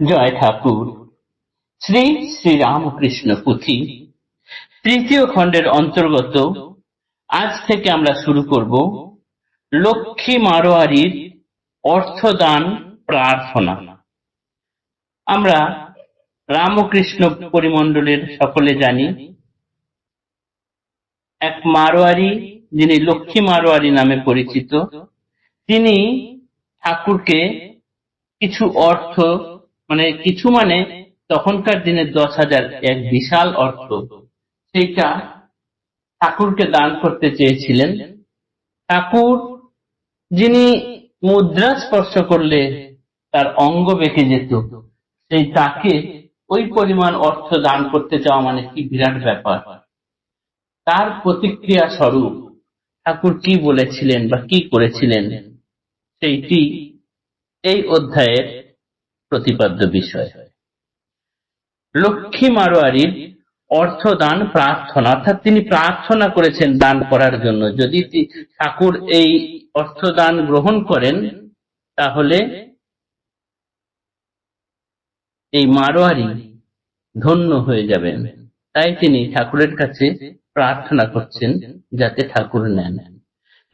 জয় ঠাকুর। শ্রী শ্রী রামকৃষ্ণ পুঁথি তৃতীয় খণ্ডের অন্তর্গত। আজ থেকে আমরা শুরু করব লক্ষ্মী মারোয়ারির অর্থদান প্রার্থনা। আমরা রামকৃষ্ণ পরিমণ্ডলের সকলে জানি, এক মারোয়ারি যিনি লক্ষ্মী মারোয়ারি নামে পরিচিত, তিনি ঠাকুরকে কিছু অর্থ মানে কিছু মানে তখনকার দিনে দশ হাজার এক বিশাল অর্থ। সেইটা ঠাকুরকে দান করতে চেয়েছিলেন। ঠাকুর যিনি মুদ্রা স্পর্শ করলে তার অঙ্গ বেঁকে যেত, সেই তাকে ওই পরিমাণ অর্থ দান করতে চাওয়া মানে কি বিরাট ব্যাপার। তার প্রতিক্রিয়া স্বরূপ ঠাকুর কি বলেছিলেন বা কি করেছিলেন, সেইটি এই অধ্যায়ের প্রতিপাদ্য বিষয়। লক্ষ্মী মারোয়ারির অর্থদান প্রার্থনা, অর্থাৎ তিনি প্রার্থনা করেছেন দান করার জন্য। যদি ঠাকুর এই অর্থদান গ্রহণ করেন, তাহলে এই মারোয়ারি ধন্য হয়ে যাবেন তাই তিনি ঠাকুরের কাছে প্রার্থনা করছেন যাতে ঠাকুর নেন।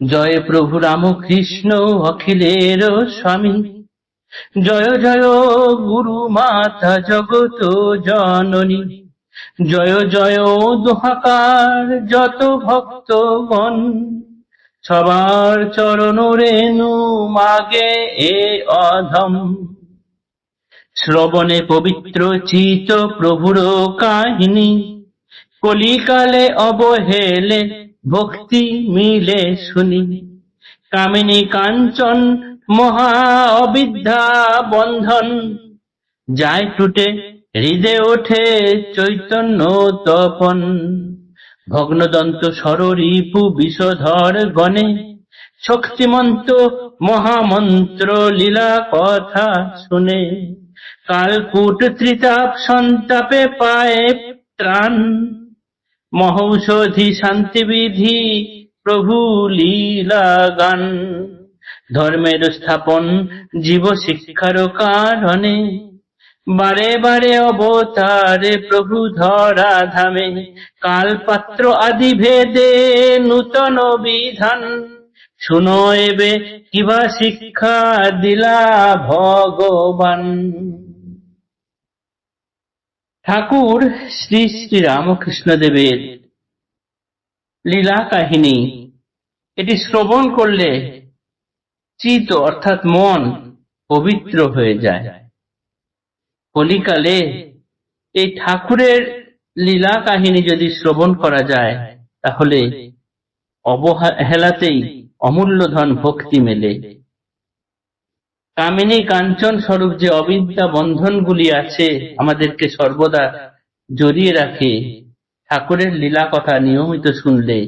জয় প্রভু রাম কৃষ্ণ অখিলের স্বামী। জয় জয় গুরু মাতা জগত জননী। জয় জয় দোহাকার যত ভক্তগণ। সবার চরণ রেণু মাগে এ অধম। শ্রবণে পবিত্র চিত প্রভুর কাহিনী। কলিকালে অবহেলে ভক্তি মিলে শুনি। কামিনী কাঞ্চন মহা অবিদ্যা বন্ধন। যায় টুটে হৃদে ওঠে চৈতন্য তপন। ভগ্নদন্ত সররিপু বিষধর গণে, শক্তিমন্ত মহামন্ত্র লীলা কথা শুনে। কালকুট ত্রিতাপ সন্তাপে পায় ত্রাণ। মহৌষধি শান্তিবিধি প্রভু লীলা গান। ধর্মের স্থাপন জীব শিক্ষার কারণে। বারে বারে অবতারে প্রভু ধরা ধামে। কালপাত্র আদি ভেদে নূতন বিধান। শুনো এবে, কিবা শিক্ষা দিলা ভগবান। ঠাকুর শ্রী শ্রী রামকৃষ্ণ দেবের লীলা কাহিনী। এটি শ্রবণ করলে চিত, অর্থাৎ মন পবিত্র হয়ে যায়। কলিকালে এই ঠাকুরের লীলা কাহিনী যদি শ্রবণ করা যায়, তাহলে অবহেলাতেই অমূল্য ধন ভক্তি মেলে। কামিনী কাঞ্চন স্বরূপ যে অবিদ্যা বন্ধনগুলি আছে, আমাদেরকে সর্বদা জড়িয়ে রাখে, ঠাকুরের লীলা কথা নিয়মিত শুনলে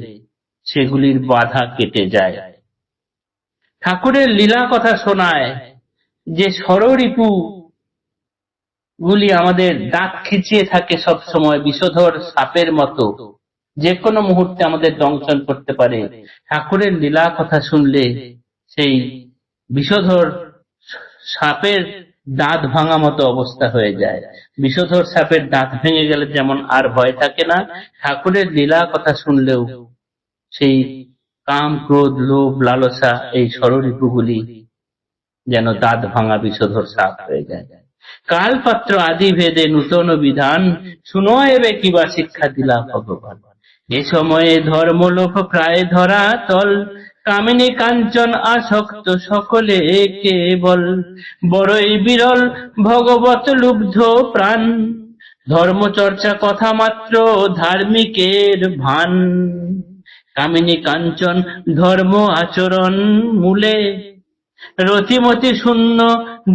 সেগুলির বাধা কেটে যায়। ঠাকুরের লীলা কথা শোনায় যে ষড়রিপু গুলি আমাদের দাঁত খিচিয়ে থাকে সব সময় বিষধর সাপের মতো। যে কোনো মুহূর্তে আমাদের দংশন করতে পারে। ঠাকুরের লীলা কথা শুনলে সেই বিষধর সাপের দাঁত ভাঙা মতো অবস্থা হয়ে যায়। বিষধর সাপের দাঁত ভেঙে গেলে যেমন আর ভয় থাকে না, ঠাকুরের লীলা কথা শুনলেও সেই কাম, ক্রোধ, লোভ, লালসা এই ষড়রিপুগুলি যেন দাঁত ভাঙা বিষধর সাপ হয়ে যায়। কালপাত্র আদি ভেদে নূতন বিধান শুনো এবে কিবা শিক্ষা দিলা ভগবান। এ সময়ে ধর্মলোক প্রায় ধরা তল, কামিনী কাঞ্চন আসক্ত সকলে কেবল বড়ই বিরল ভগবত লুব্ধ প্রাণ, ধর্মচর্চা কথা মাত্র ধার্মিকের ভান। কামিনী কাঞ্চন ধর্ম আচরণ মূলে। রতিমতি শূন্য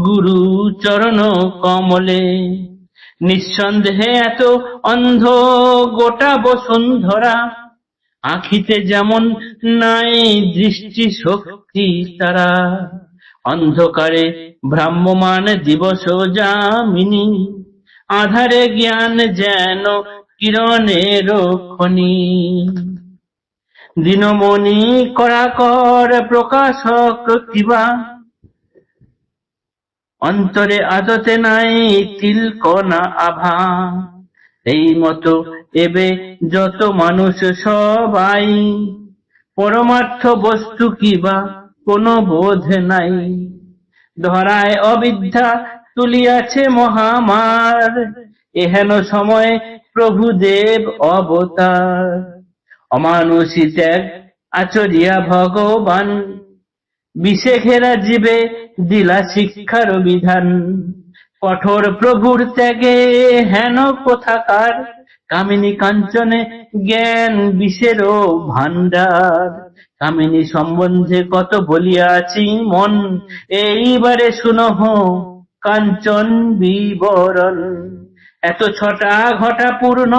গুরু চরণ কমলে। নিঃসন্দেহে এত অন্ধ গোটা বসুন্ধরা। আখিতে যেমন নাই দৃষ্টি শক্তি তারা। অন্ধকারে ভ্রাম্যমান দিবস যামিনী। আধারে জ্ঞান যেন কিরণের খনি। দিনমণি করাকর প্রকাশ প্রতিভা অন্তরে আদতে নাই তিলকনা আভা। এই মতো এবে যত মানুষ সবাই। পরমার্থ বস্তু কিবা, কোনো বোধ নাই। ধরায় অবিদ্যা তুলিয়াছে মহামার। এহেন সময় প্রভুদেব অবতার। অমানুষী ত্যাগ আচরিয়া ভগবান। বিষে ঘেরা জীবে দিলা শিক্ষার বিধান। কঠোর প্রভুর ত্যাগে হেন কোথাকার? কামিনী কাঞ্চনে জ্ঞান বিষেরও ভান্ডার কামিনী সম্বন্ধে কত বলিয়াছি মন, এইবারে শুনহ কাঞ্চন বিবরণ। এত ছটা ঘটা পূর্ণ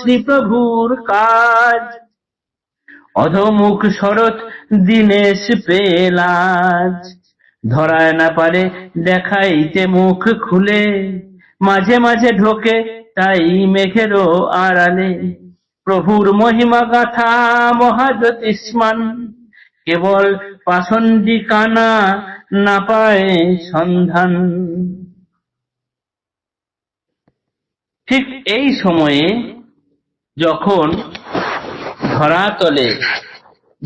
শ্রীপ্রভুর কাজ। অধমুখ শরৎ দীনেশ পেলাজ। ধরায় না পারে দেখাইতে মুখ খুলে, মাঝে মাঝে ঢোকে তাই মেঘেরও আড়ালে। প্রভুর মহিমা গাথা মহাজ্যোতিষ্মান, কেবল পাষণ্ডী কানা না পায় সন্ধান। ঠিক এই সময়ে যখন ধরাতলে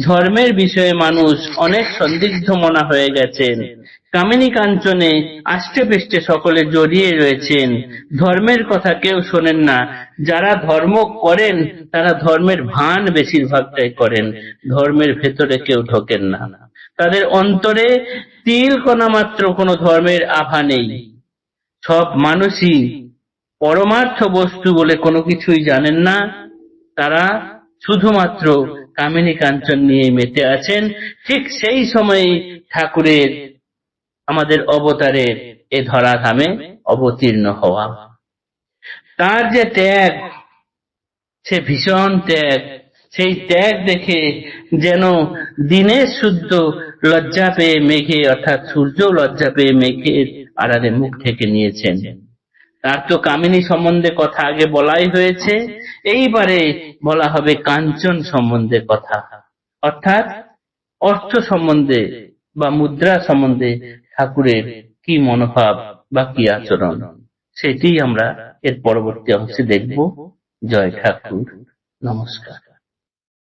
ধর্মের বিষয়ে মানুষ অনেক সন্দিগ্ধ মনা হয়ে গেছেন। কামিনী কাঞ্চনে আষ্টে পৃষ্ঠে সকলে জড়িয়ে রয়েছেন। ধর্মের কথা কেউ শোনেন না। যারা ধর্ম করেন, তারা ধর্মের ভান বেশিরভাগটাই করেন। ধর্মের ভেতরে কেউ ঢোকেন না। তাদের অন্তরে তিল কণা মাত্র কোনো ধর্মের আভা নেই। সব মানুষই পরমার্থ বস্তু বলে কোনো কিছুই জানেন না। তারা শুধুমাত্র কামিনী কাঞ্চন নিয়ে মেতে আছেন, ঠিক সেই সময় ঠাকুরের আমাদের অবতারের এ ধরাধামে অবতীর্ণ হওয়া। তার যে ত্যাগ, সে ভীষণ ত্যাগ, সেই ত্যাগ দেখে যেন দিনের শুদ্ধ লজ্জা পেয়ে মেঘে, অর্থাৎ সূর্য লজ্জা পেয়ে মেঘের আড়ালে মুখ থেকে নিয়েছেন। তার তো কামিনী সম্বন্ধে কথা আগে বলাই হয়েছে। এইবারে বলা হবে কাঞ্চন সম্বন্ধে কথা। অর্থাৎ অর্থ সম্বন্ধে বা মুদ্রা সম্বন্ধে ঠাকুরের কি মনোভাব বা কি আচরণ সেটি আমরা এর পরবর্তী অংশে দেখব। জয় ঠাকুর। নমস্কার।